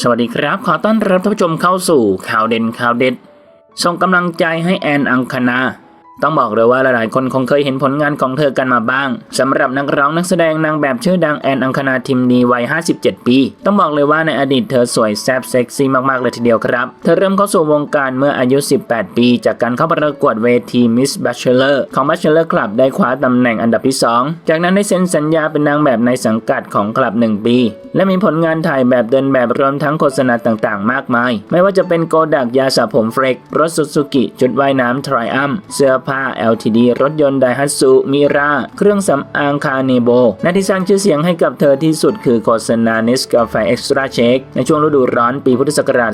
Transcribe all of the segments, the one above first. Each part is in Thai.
สวัสดีครับ ขอต้อนรับท่านผู้ชมเข้าสู่ข่าวเด่นข่าวเด็ด ส่งกำลังใจให้แอนอังคณา ต้องบอกเลยว่าหลายๆคนคงเคยเห็นผลงานของเธอกันมาบ้างสำหรับนักร้องนักแสดงนางแบบชื่อดังแอนอังคณาทิมนีวัย 57 ปี ต้องบอกเลยว่าในอดีตเธอสวยแซ่บเซ็กซี่มาก ๆ เลยทีเดียวครับ เธอเริ่มเข้าสู่วงการเมื่ออายุ 18 ปี จากการเข้าประกวดเวที Miss Bachelor ของ Bachelor Club ได้คว้าตำแหน่งอันดับที่ 2 จากนั้นได้เซ็นสัญญาเป็นนางแบบในสังกัดของคลับ 1 ปี และมีผลงานถ่ายแบบเดินแบบรวมทั้งโฆษณาต่างๆ มากมาย ไม่ว่าจะเป็นโกดักยาสระผมเฟรกรถซูซูกิชุดว่ายน้ำทริอัมเสื้อผ้า LTD รถยนต์ไดฮัตสุมิราเครื่องสำอางคาเนโบและที่สร้างชื่อเสียงให้กับเธอที่สุดคือโฆษณาเนสกาแฟเอ็กซ์ตร้าเช็คในช่วงฤดูร้อนปีพุทธศักราช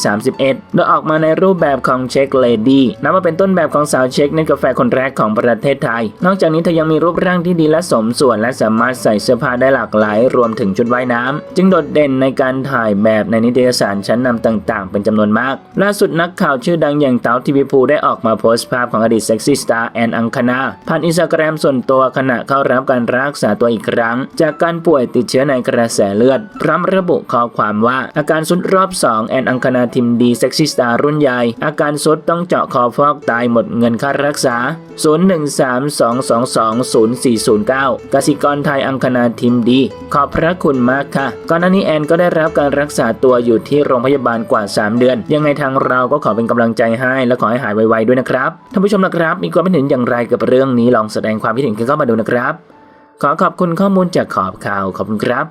2531 โดยออกมาในรูปแบบของเช็คเลดี้นับว่าเป็นต้นแบบของสาวเช็คในกาแฟคนแรกของประเทศไทย นอกจากนี้เธอยังมีรูปร่างที่ดีและสมส่วน และสามารถใส่เสื้อผ้าได้หลากหลาย รวมถึงชุดว่ายน้ำจึงโดดเด่นในการถ่ายแบบในนิตยสารชั้นนำต่าง ๆ เป็นจำนวนมาก ล่าสุดนักข่าวชื่อดังอย่างเต๋าทีวีภูได้ออกมาโพสต์ภาพของอดีตเซ็กซี่สตาร์แอนอังคณาผ่านอินสตาแกรมส่วนตัวขณะเข้ารับการรักษาตัวอีกครั้ง จากการป่วยติดเชื้อในกระแสเลือด พร้อมระบุข้อความว่า อาการสุดรอบ 2 แอนอังคณาทิมดีเซ็กซี่สตาร์รุ่นใหญ่ อาการสุดต้องเจาะคอฟอกตายหมดเงินค่ารักษา 0132220409กสิกรไทยอังคณาทิมดี ขอบพระคุณมากค่ะ ก่อนหน้านี้แอนก็ได้รับการรักษาตัวอยู่ที่โรงพยาบาลกว่า 3 เดือน ยังไงทางเราก็ขอเป็นกำลังใจให้และขอให้หายไวๆด้วยนะครับท่านผู้ชมนะครับ มีความคิดเห็นอย่างไรกับเรื่องนี้ลองแสดงความคิดเห็นกันเข้ามาดูนะครับ ขอขอบคุณข้อมูลจากขอบข่าวขอบคุณครับ